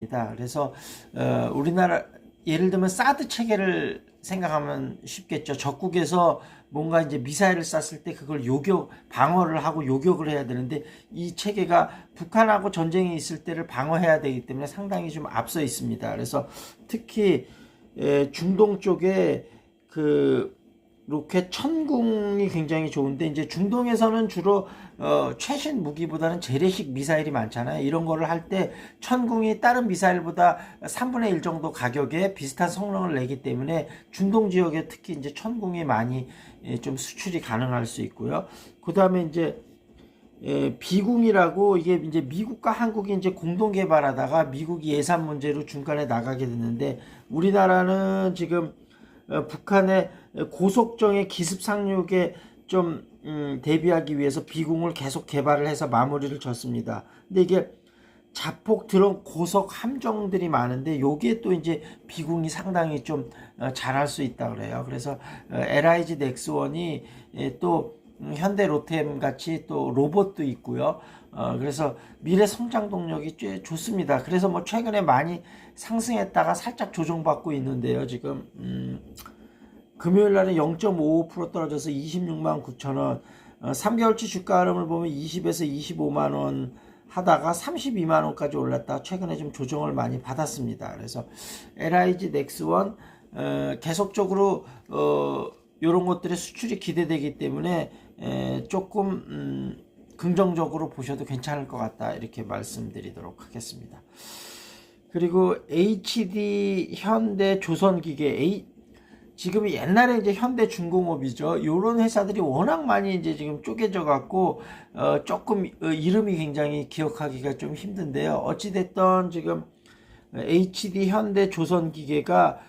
그래서 어, 우리나라 예를 들면 사드 체계를 생각하면 쉽겠죠. 적국에서 뭔가 이제 미사일을 쐈을 때 그걸 요격 방어를 하고 요격을 해야 되는데 이 체계가 북한하고 전쟁이 있을 때를 방어해야 되기 때문에 상당히 좀 앞서 있습니다. 그래서 특히 에, 중동 쪽에 그 로켓 천궁이 굉장히 좋은데 이제 중동에서는 주로 어, 최신 무기보다는 재래식 미사일이 많잖아요. 이런 거를 할 때 천궁이 다른 미사일보다 3분의 1 정도 가격에 비슷한 성능을 내기 때문에 중동 지역에 특히 이제 천궁이 많이 예, 좀 수출이 가능할 수 있고요. 그 다음에 이제 예, 비궁이라고 이게 이제 미국과 한국이 이제 공동 개발하다가 미국이 예산 문제로 중간에 나가게 됐는데 우리나라는 지금 어, 북한의 고속정의 기습 상륙에 좀 음, 대비하기 위해서 비궁을 계속 개발을 해서 마무리를 졌습니다. 근데 이게 자폭 드론 고속 함정들이 많은데 요게 또 이제 비궁이 상당히 좀 어, 잘할 수 있다 그래요. 그래서 어, LIG 넥스원이 예, 또 음, 현대 로템 같이 또 로봇도 있고요. 어, 그래서 미래 성장 동력이 꽤 좋습니다. 그래서 뭐 최근에 많이 상승했다가 살짝 조정받고 있는데요. 지금 음, 금요일 날은 0.55% 떨어져서 26만 9천 원. 어, 3개월치 주가 흐름을 보면 20에서 25만 원 하다가 32만 원까지 올랐다. 최근에 좀 조정을 많이 받았습니다. 그래서 LIG 넥스원 어, 계속적으로 어, 이런 것들의 수출이 기대되기 때문에 에, 조금 음, 긍정적으로 보셔도 괜찮을 것 같다 이렇게 말씀드리도록 하겠습니다. 그리고 HD 현대 조선기계 A 지금 옛날에 이제 현대 중공업이죠. 이런 회사들이 워낙 많이 이제 지금 쪼개져 갖고 어 조금 어, 이름이 굉장히 기억하기가 좀 힘든데요. 어찌 됐던 지금 HD 현대 조선기계가 어,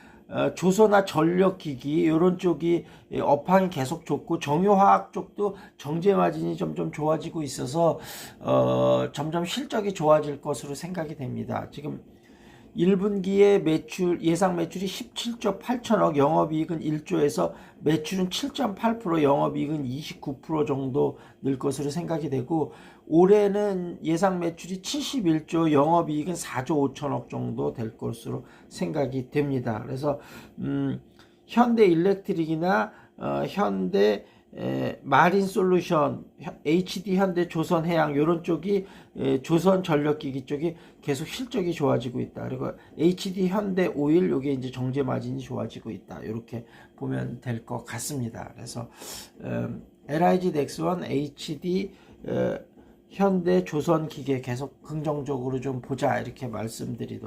조선화 전력기기 이런 쪽이 예, 업황이 계속 좋고 정유화학 쪽도 정제 마진이 점점 좋아지고 있어서 어, 점점 실적이 좋아질 것으로 생각이 됩니다. 지금 1분기에 매출 예상 매출이 17조 8천억, 영업이익은 1조에서 매출은 7.8%, 영업이익은 29% 정도 늘 것으로 생각이 되고 올해는 예상 매출이 71조, 영업이익은 4조 5천억 정도 될 것으로 생각이 됩니다. 그래서 음, 현대 일렉트릭이나 어, 현대 에, 마린 솔루션, HD 현대 조선 해양 이런 쪽이 에, 조선 전력 기기 쪽이 계속 실적이 좋아지고 있다. 그리고 HD 현대 오일 요게 이제 정제 마진이 좋아지고 있다. 이렇게 보면 될 것 같습니다. 그래서 음, LIG 넥스원, HD 에, 현대 조선 기계 계속 긍정적으로 좀 보자 이렇게 말씀드리도록